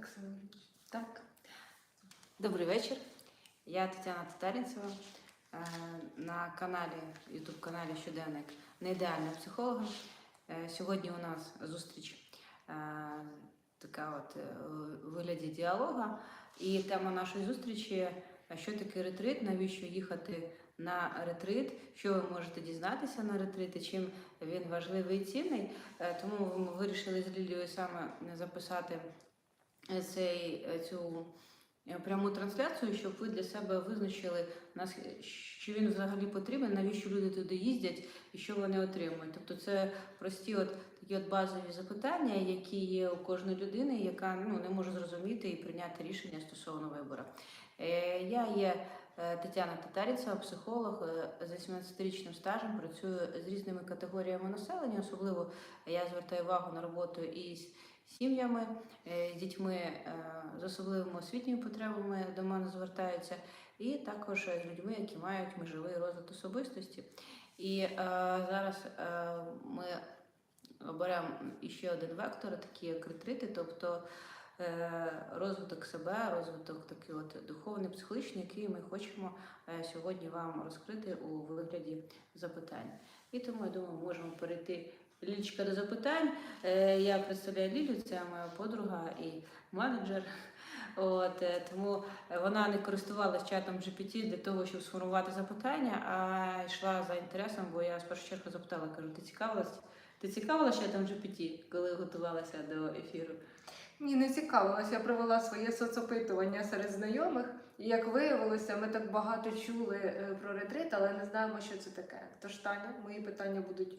Так само. Так. Добрий вечір. Я Тетяна Татарінцева е, на каналі, YouTube каналі Щоденник Неідеальна психолога. Е, Сьогодні у нас зустріч е, така от вигляді діалога. І тема нашої зустрічі що таке ретрит, навіщо їхати на ретрит, що ви можете дізнатися на ретриті, чим він важливий і цінний. Тому ми вирішили з Лілією саме записати цей, е, цю е, пряму трансляцію, щоб ви для себе визначили, що він взагалі потрібен, навіщо люди туди їздять і що вони отримують. Тобто це прості от такі от базові запитання, які є у кожної людини, яка ну, не може зрозуміти і прийняти рішення стосовно вибору. Е, Я є Тетяна Татарінцева, психолог з 18-річним стажем, працюю з різними категоріями населення. Особливо я звертаю увагу на роботу із сім'ями, е, з дітьми е, з особливими освітніми потребами до мене звертаються, і також з людьми, які мають межовий розвиток особистості. І е, зараз е, ми оберемо іще один вектор, такий як ретрити, тобто е, розвиток себе, розвиток такий от духовний, психологічний, який ми хочемо е, сьогодні вам розкрити у вигляді запитань. І тому я думаю, можемо перейти Лілічка до запитань. Е, Я представляю Лілю, це моя подруга і менеджер. От, е, тому вона не користувалася чатом GPT для того, щоб сформувати запитання, а йшла за інтересом, бо я з першу чергу запитала, кажу, ти цікавилась? Ти цікавилася чатом GPT, коли готувалася до ефіру? Ні, не цікавилася. Я провела своє соцопитування серед знайомих. І як виявилося, ми так багато чули е, про ретрит, але не знаємо, що це таке. Тож, Таня, мої питання будуть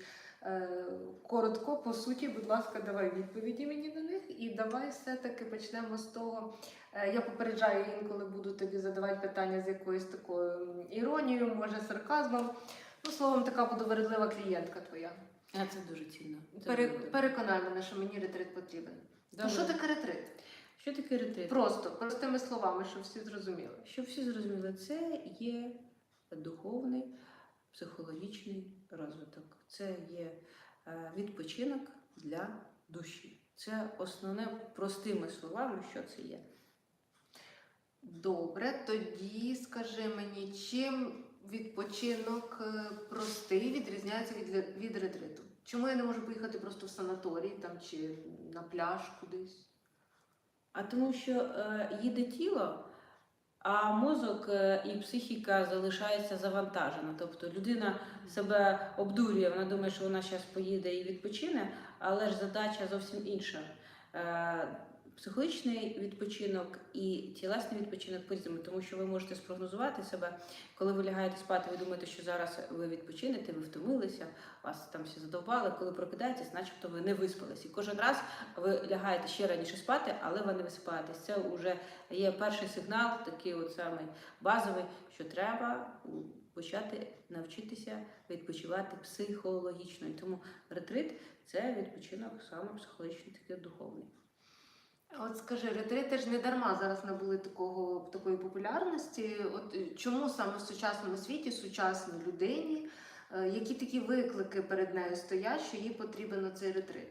коротко, по суті, будь ласка, давай відповіді мені на них. І давай все-таки почнемо з того. е, я попереджаю інколи буду тобі задавати питання з якоюсь такою іронією, може сарказмом. Ну, словом, така буду вередлива клієнтка твоя. А це дуже цінно. Це Пере, дуже переконай мене, що мені ретрит потрібен. Ну, що таке ретрит? Що таке ретрит? Просто, простими словами, щоб всі зрозуміли. Щоб всі зрозуміли, це є духовний, психологічний розвиток. Це є е, відпочинок для душі. Це основне простими словами, що це є. Добре, тоді скажи мені, чим відпочинок е, простий відрізняється від, від ретриту? Чому я не можу поїхати просто в санаторій там, чи на пляж кудись? А тому що е, їде тіло, а мозок е, і психіка залишається завантажена. Тобто людина себе обдурює, вона думає, що вона зараз поїде і відпочине, але ж задача зовсім інша. Психологічний відпочинок і тілесний відпочинок по-різному, тому що ви можете спрогнозувати себе, коли ви лягаєте спати, ви думаєте, що зараз ви відпочинете, ви втомилися, вас там всі задовбали. Коли прокидаєтесь, начебто ви не виспались. І кожен раз ви лягаєте ще раніше спати, але ви не висипаєтесь. Це вже є перший сигнал, такий от самий базовий, що треба почати навчитися відпочивати психологічно. І тому ретрит це відпочинок саме психологічний, такий духовний. От скажи, ретрити ж не дарма зараз набули такого такої популярності. От е, чому саме в сучасному світі, сучасній людині, е, які такі виклики перед нею стоять, що їй потрібен цей ретрит?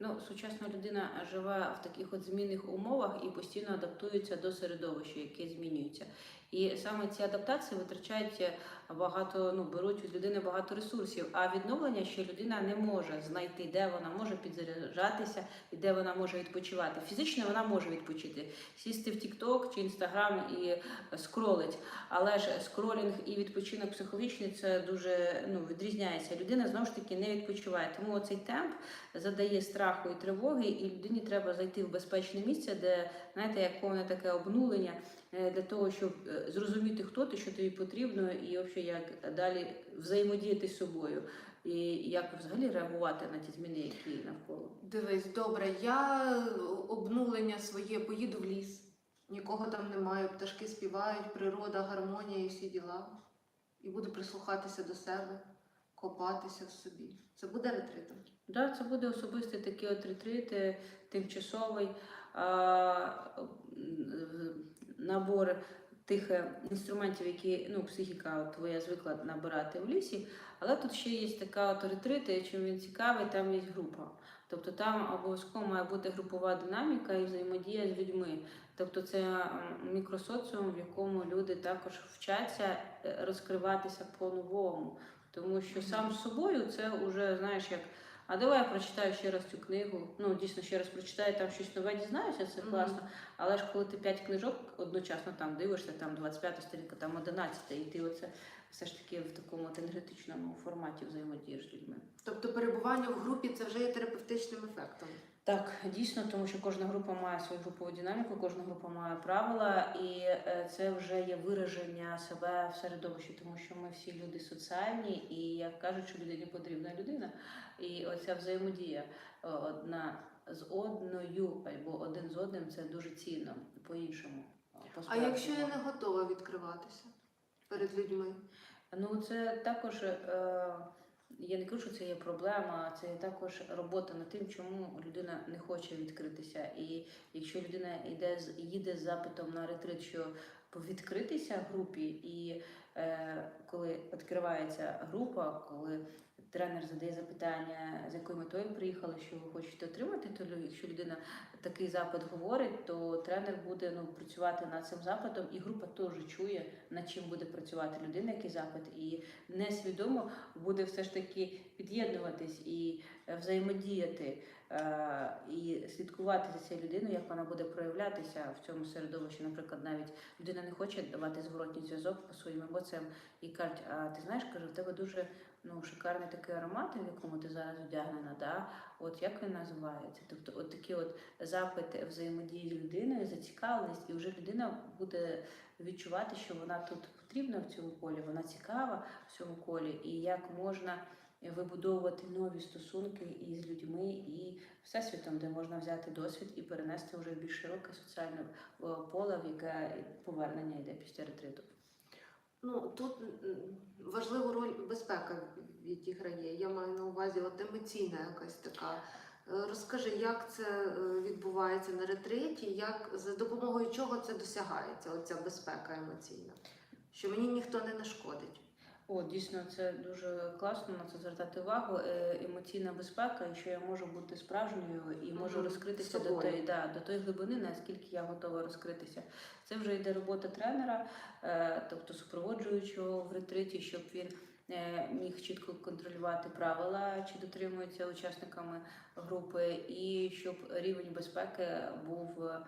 Ну, сучасна людина живе в таких от змінних умовах і постійно адаптується до середовища, яке змінюється. І саме ці адаптації витрачають багато, ну беруть від людини багато ресурсів. А відновлення ще людина не може знайти, де вона може підзаряджатися і де вона може відпочивати. Фізично вона може відпочити, сісти в TikTok чи Instagram і скролить. Але ж скролінг і відпочинок психологічний це дуже ну відрізняється. Людина знову ж таки не відпочиває. Тому цей темп задає страху і тривоги, і людині треба зайти в безпечне місце, де знаєте, як повне таке обнулення е, для того, щоб е, зрозуміти, хто ти, що тобі потрібно, і взагалі як далі взаємодіяти з собою, і як взагалі реагувати на ті зміни, які навколо. Дивись, добре, я обнулення своє поїду в ліс. Нікого там немає, пташки співають, природа, гармонія і всі діла. І буду прислухатися до себе, копатися в собі. Це буде ретритом. Да, це буде особистий такий от ретрит, е, тимчасовий а, набор тих е, інструментів, які ну, психіка твоя звикла набирати в лісі. Але тут ще є така от ретрит, чим він цікавий, там є група. Тобто там обов'язково має бути групова динаміка і взаємодія з людьми. Тобто це мікросоціум, в якому люди також вчаться е, розкриватися по-новому. Тому що сам з собою це вже знаєш як. А давай я прочитаю ще раз цю книгу. Ну дійсно ще раз прочитаю, там щось нове дізнаюся, це класно. Але ж коли ти п'ять книжок одночасно там дивишся, там 25 сторінка, там 11, і ти оце все ж таки в такому енергетичному форматі взаємодієш з людьми. Тобто перебування в групі це вже є терапевтичним ефектом. Так, дійсно, тому що кожна група має свою групову динаміку, кожна група має правила, і е, це вже є вираження себе в середовищі, тому що ми всі люди соціальні, і як кажуть, що людині потрібна людина. І оця взаємодія е, одна з одною або один з одним це дуже цінно по-іншому. е, А якщо я не готова відкриватися перед людьми? Ну, це також е, я не кажу, що це є проблема, це є також робота над тим, чому людина не хоче відкритися. І якщо людина йде з їде з запитом на ретрит, що відкритися групі, і е, коли відкривається група, коли тренер задає запитання, з якою метою приїхали, що ви хочете отримати, то якщо людина такий запит говорить, то тренер буде ну, працювати над цим запитом, і група теж чує, над чим буде працювати людина, який запит, і несвідомо буде все ж таки під'єднуватись і е, взаємодіяти. Е, І слідкувати за цією людиною, як вона буде проявлятися в цьому середовищі. Наприклад, навіть людина не хоче давати зворотній зв'язок по своїм емоціям і кажуть, а ти знаєш, каже, в тебе дуже ну, шикарний такий аромат, в якому ти зараз одягнена, да? от як він називається? Тобто, от такі от запити взаємодії з людиною, зацікавленість, і вже людина буде відчувати, що вона тут потрібна в цьому колі, вона цікава в цьому колі, і як можна вибудовувати нові стосунки із людьми і всесвітом, де можна взяти досвід і перенести вже в більш широке соціальне е, поле, в яке повернення йде після ретриту. Ну тут важливу роль безпека відіграє. Я маю на увазі от емоційна якась така. Е, Розкажи, як це е, відбувається на ретриті, як за допомогою чого це досягається, оця безпека емоційна, що мені ніхто не нашкодить. О, дійсно, це дуже класно на це звертати увагу. Е, Емоційна безпека, і що я можу бути справжньою і можу Мгм, розкритися до собою. тої, да, до тої глибини, наскільки я готова розкритися. Це вже йде робота тренера, е, тобто супроводжуючого в ретриті, щоб він е, міг чітко контролювати правила, чи дотримуються учасниками групи, і щоб рівень безпеки був. е,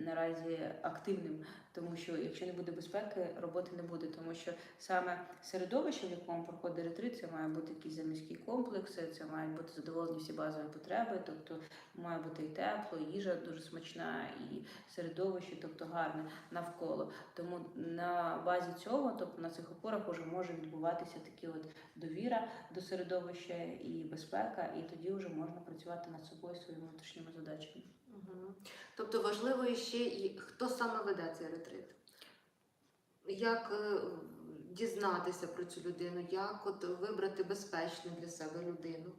Наразі активним, тому що якщо не буде безпеки, роботи не буде, тому що саме середовище, в якому проходить ретрит, це має бути якісь заміські комплекси, це мають бути задоволені всі базові потреби, тобто має бути і тепло, і їжа дуже смачна, і середовище, тобто гарне навколо. Тому на базі цього, тобто на цих опорах, вже може відбуватися такі от довіра до середовища і безпека, і тоді вже можна працювати над собою своїми внутрішніми задачами. Тобто важливо ще і хто саме веде цей ретрит. Як е, дізнатися про цю людину, як от вибрати безпечну для себе людину,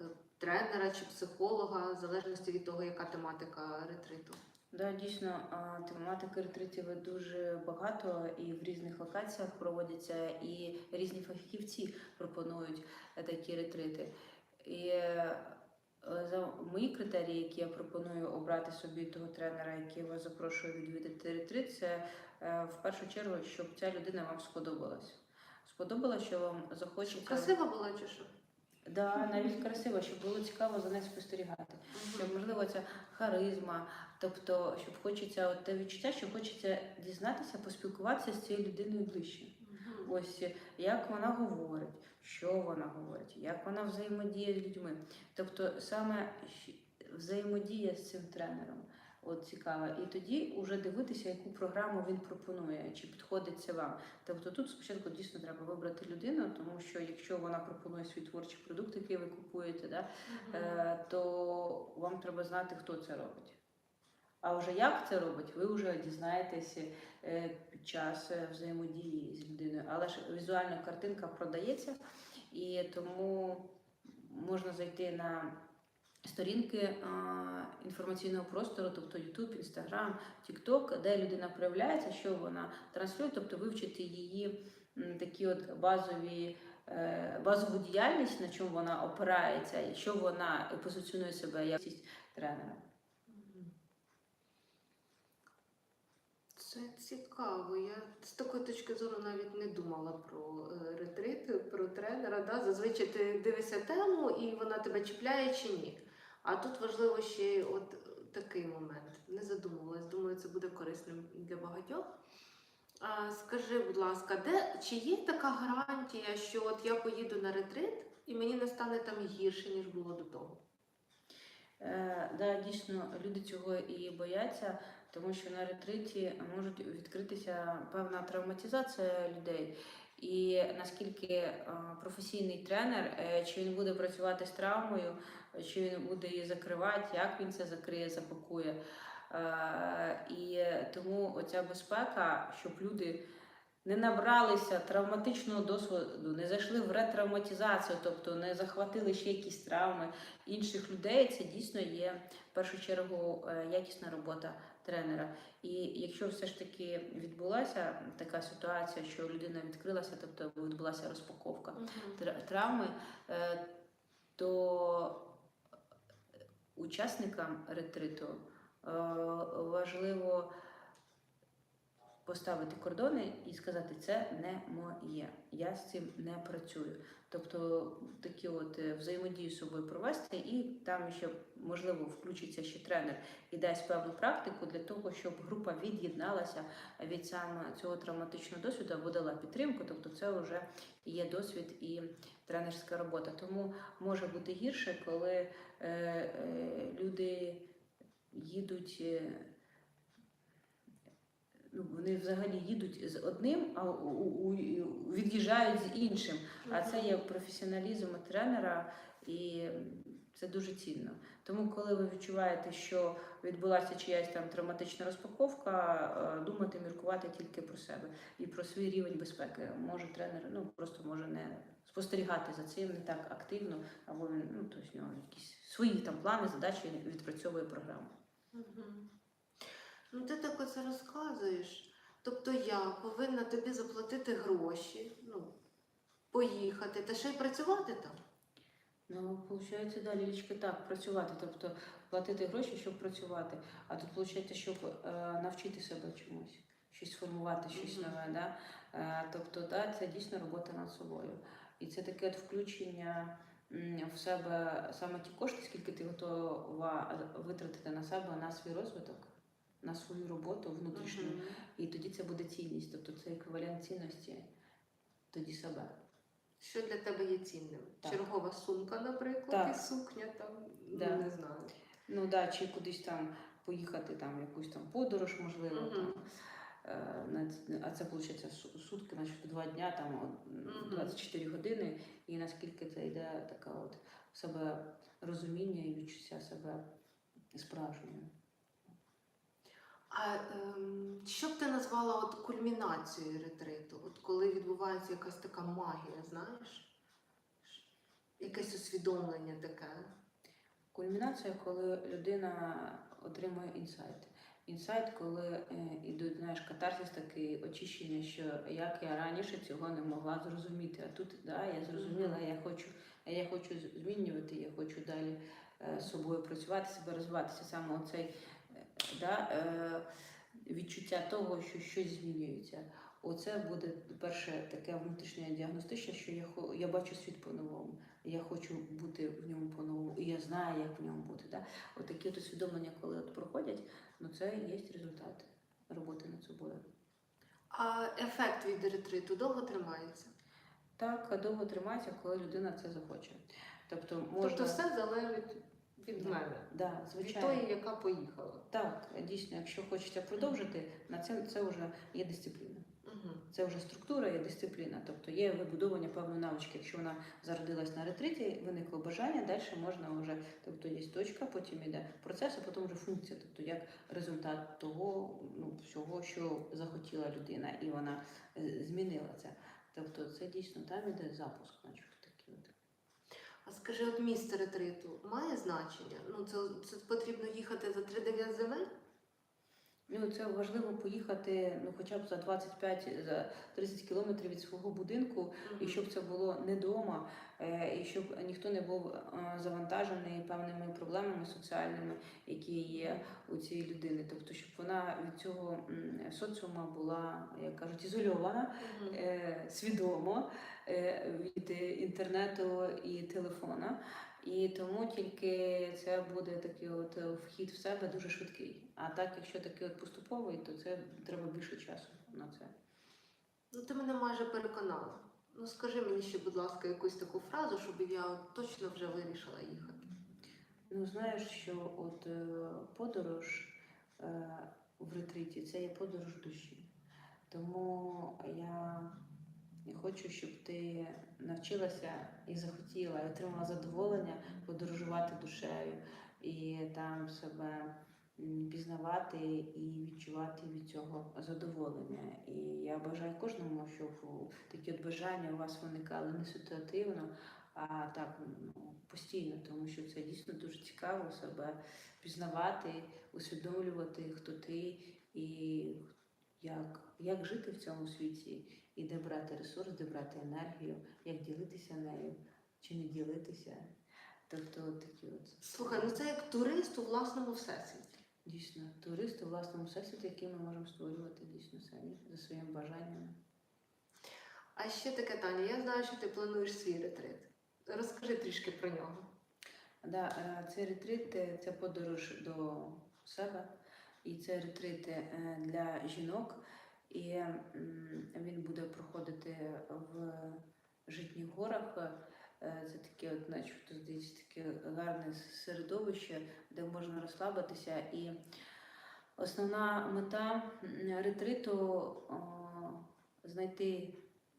Е, тренера чи психолога, в залежності від того, яка тематика ретриту. Да, дійсно, тематики ретритів дуже багато і в різних локаціях проводяться, і різні фахівці пропонують такі ретрити. І за мої критерії, які я пропоную обрати собі того тренера, який вас запрошує відвідати ретрит, це е, в першу чергу, щоб ця людина вам сподобалась. Сподобалось, що вам захочеться. Красива була чи що? Да, навіть красиво, щоб було цікаво за нею спостерігати щоб можливо ця харизма, тобто, щоб хочеться от те відчуття, що хочеться дізнатися, поспілкуватися з цією людиною ближче. Ось як вона говорить, що вона говорить, як вона взаємодіє з людьми. Тобто саме взаємодія з цим тренером. От цікаво. І тоді вже дивитися, яку програму він пропонує, чи підходить це вам. Тобто тут спочатку дійсно треба вибрати людину, тому що якщо вона пропонує свій творчий продукт, який ви купуєте, да, е, то вам треба знати, хто це робить. А вже як це робить, ви вже дізнаєтеся е, під час е, взаємодії з людиною. Але ж візуальна картинка продається, і тому можна зайти на сторінки е, інформаційного простору, тобто YouTube, Instagram, TikTok, де людина проявляється, що вона транслює, тобто вивчити її такі от базові базову діяльність, на чому вона опирається, що вона позиціонує себе як тренера. Це цікаво. Я з такої точки зору навіть не думала про е, ретрит, про тренера. Да? Зазвичай ти дивишся тему і вона тебе чіпляє чи ні. А тут важливо ще от такий момент. Не задумувалась. Думаю, це буде корисним для багатьох. А, скажи, будь ласка, де чи є така гарантія, що от я поїду на ретрит і мені не стане там гірше, ніж було до того? Е, да, дійсно, люди цього і бояться, тому що на ретриті можуть відкритися певна травматизація людей. І наскільки е, професійний тренер, е, чи він буде працювати з травмою, чи він буде її закривати, як він це закриє, запакує. Е, І тому оця безпека, щоб люди не набралися травматичного досвіду, не зайшли в ретравматизацію, тобто не захватили ще якісь травми інших людей, це дійсно є в першу чергу е, якісна робота тренера. І якщо все ж таки відбулася така ситуація, що людина відкрилася, тобто відбулася розпаковка тр- травми, е, то учасникам ретриту е, важливо поставити кордони і сказати, це не моє, я з цим не працюю. Тобто такі от е, взаємодію з собою провести, і там ще можливо включиться ще тренер і дасть певну практику для того, щоб група від'єдналася від саме цього травматичного досвіду або дала підтримку. Тобто, це вже є досвід і тренерська робота. Тому може бути гірше, коли е, е, люди їдуть. Ну, вони взагалі їдуть з одним, а у, у, у- від'їжджають з іншим. А це є професіоналізм тренера, і це дуже цінно. Тому, коли ви відчуваєте, що відбулася чиясь там травматична розпаковка, е, думати, міркувати тільки про себе і про свій рівень безпеки. Може тренер ну просто може не спостерігати за цим не так активно, або він ну тобто в нього якісь свої там плани, задачі відпрацьовує програму. Ну, ти так оце розказуєш. Тобто я повинна тобі заплатити гроші, ну, поїхати та ще й працювати там. Ну, виходить, далі лічки так, працювати, тобто платити гроші, щоб працювати. А тут виходить, щоб е, навчити себе чомусь, щось формувати, щось нове. Да? Е, тобто, да, це дійсно робота над собою. І це таке от включення в себе саме ті кошти, скільки ти готова витратити на себе, на свій розвиток, на свою роботу внутрішню. Мгм. І тоді це буде цінність, тобто це еквівалент цінності тоді себе. Що для тебе є цінним? Так. Чергова сумка, наприклад, Так. і сукня там, Да. ну, не знаю. Ну да, чи кудись там поїхати, там якусь там подорож, можливо. Мгм. Там, е, а це виходить сутки, значить два дня, там 24 години, і наскільки це йде така от себе розуміння і відчуття себе справжньою. А ем, що б ти назвала от кульмінацією ретриту? От коли відбувається якась така магія, знаєш? Якесь усвідомлення таке. Кульмінація, коли людина отримує інсайт. Інсайт, коли е, ідуть, знаєш, катарсис такий очищення, що як я раніше цього не могла зрозуміти. А тут да, я зрозуміла, я хочу, я хочу змінювати, я хочу далі е, з собою працювати, себе розвиватися. Саме оцей е, да, е, відчуття того, що щось змінюється. Оце буде перше таке внутрішнє діагностичне, що я я бачу світ по-новому. Я хочу бути в ньому по-новому, і я знаю, як в ньому бути. Да? Отакі от усвідомлення, коли от проходять, ну це є результат роботи над собою. А ефект від ретриту довго тримається? Так довго тримається, коли людина це захоче. Тобто можна Тобто все залежить від Да. мене, да, від тої, яка поїхала. Так, дійсно, якщо хочеться продовжити, на це це вже є дисципліна. Угу. Це вже структура і дисципліна, тобто є вибудовування певної навички. Якщо вона зародилась на ретриті, виникло бажання, далі можна вже, тобто є точка, потім йде процес, а потім вже функція, тобто як результат того, ну всього, що захотіла людина, і вона е, змінила це. Тобто це дійсно там іде запуск, наче. А скажи, от місце ретриту має значення? Ну, це, це потрібно їхати за 3-9 земель? Ну, це важливо поїхати ну, хоча б за 25 за 30 кілометрів від свого будинку, і щоб це було не вдома, і щоб ніхто не був е, завантажений певними проблемами соціальними, які є у цієї людини. Тобто, щоб вона від цього соціума була, як кажуть, ізольована, Мгм. е, свідомо е, від е, інтернету і телефона. І тому тільки це буде такий от е, вхід в себе дуже швидкий. А так, якщо такий от поступовий, то це треба більше часу на це. Ну, ти мене майже переконала. Ну скажи мені ще, будь ласка, якусь таку фразу, щоб я точно вже вирішила їхати. Ну, знаєш, що от е, подорож е, в ретриті це є подорож душі. Тому я хочу, щоб ти навчилася і захотіла, і отримала задоволення подорожувати душею і там себе пізнавати і відчувати від цього задоволення. І я бажаю кожному, щоб такі от бажання у вас виникали не ситуативно, а так постійно, тому що це дійсно дуже цікаво себе пізнавати, усвідомлювати, хто ти і як, як жити в цьому світі, і де брати ресурс, де брати енергію, як ділитися нею чи не ділитися. Тобто от такі от Слухай, ну це як турист у власному всесвіті. дійсно туристи у власному всесвіті, який ми можемо створювати дійсно самі за своїми бажаннями. А ще таке Таня, я знаю, що ти плануєш свій ретрит. Розкажи трішки про нього. Да, е, цей ретрит це подорож до себе, і це ретрит е, для жінок, і він буде проходити в житніх горах. Е, Це таке, от, начебто, здається, таке гарне середовище, де можна розслабитися. І основна мета ретриту знайти,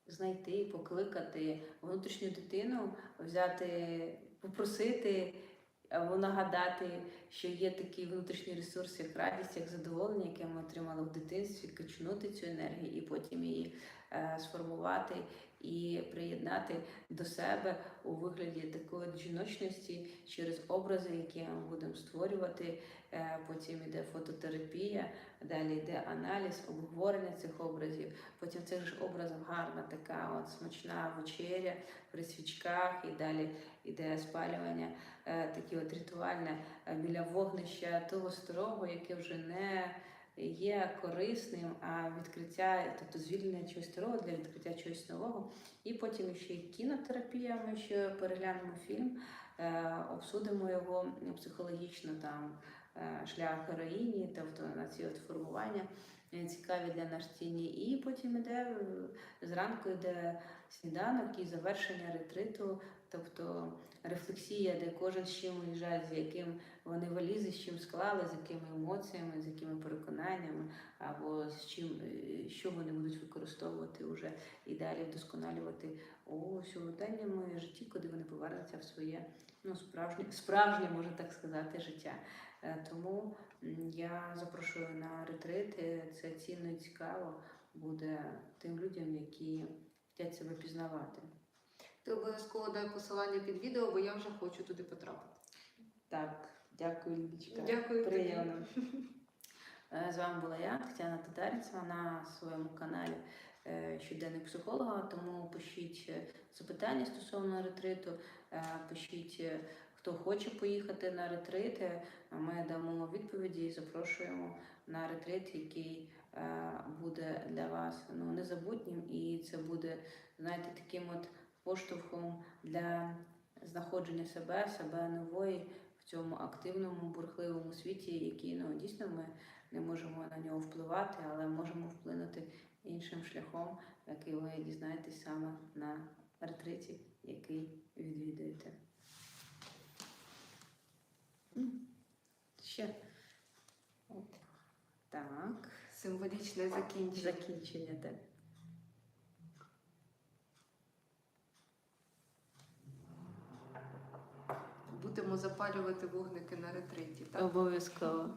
знайти, покликати внутрішню дитину, взяти, попросити або нагадати, що є такий внутрішній ресурс, як радість, як задоволення, яке ми отримали в дитинстві, качнути цю енергію і потім її сформувати і приєднати до себе у вигляді такої жіночності через образи, які ми будемо створювати. Е, потім йде фототерапія, далі йде аналіз, обговорення цих образів. Потім цих ж образах гарна така от смачна вечеря при свічках, і далі йде спалювання, е, таке от ритуальне е, біля вогнища того старого, яке вже не є корисним, а відкриття, тобто звільнення чогось старого для відкриття чогось нового. І потім ще й кінотерапія. Ми ще переглянемо фільм, е, обсудимо його психологічно там е, шлях героїні, тобто на ці от формування е, цікаві для нас тіні. І потім іде зранку йде сніданок і завершення ретриту, тобто рефлексія, де кожен з чим виїжджає, з яким вони валізи, з чим склали, з якими емоціями, з якими переконаннями, або з чим, е, що вони будуть використовувати вже і далі вдосконалювати у сьогоденньому житті, куди вони повернуться в своє ну, справжнє, справжнє, можна так сказати, життя. Е, Тому я запрошую на ретрит. Е, Це цінно і цікаво буде тим людям, які хочуть себе пізнавати. Ти обов'язково дай посилання під відео, бо я вже хочу туди потрапити. Так, дякую, Лідочка. Дякую. Приємно. Е, З вами була я, Тетяна Татарінцева, на своєму каналі е, Щоденник психолога. Тому пишіть е, запитання стосовно ретриту, пишіть, хто хоче поїхати на ретрит. е, Ми дамо відповіді і запрошуємо на ретрит, який буде для вас ну, незабутнім, і це буде, знаєте, таким от поштовхом для знаходження себе, себе нової в цьому активному, бурхливому світі, який ну, дійсно ми не можемо на нього впливати, але можемо вплинути іншим шляхом, який ви дізнаєтесь саме на ретриті, який відвідуєте. Ще. От. Так, Символічне закінчення. закінчення так. Будемо запалювати вогники на ретриті. Так? Обов'язково.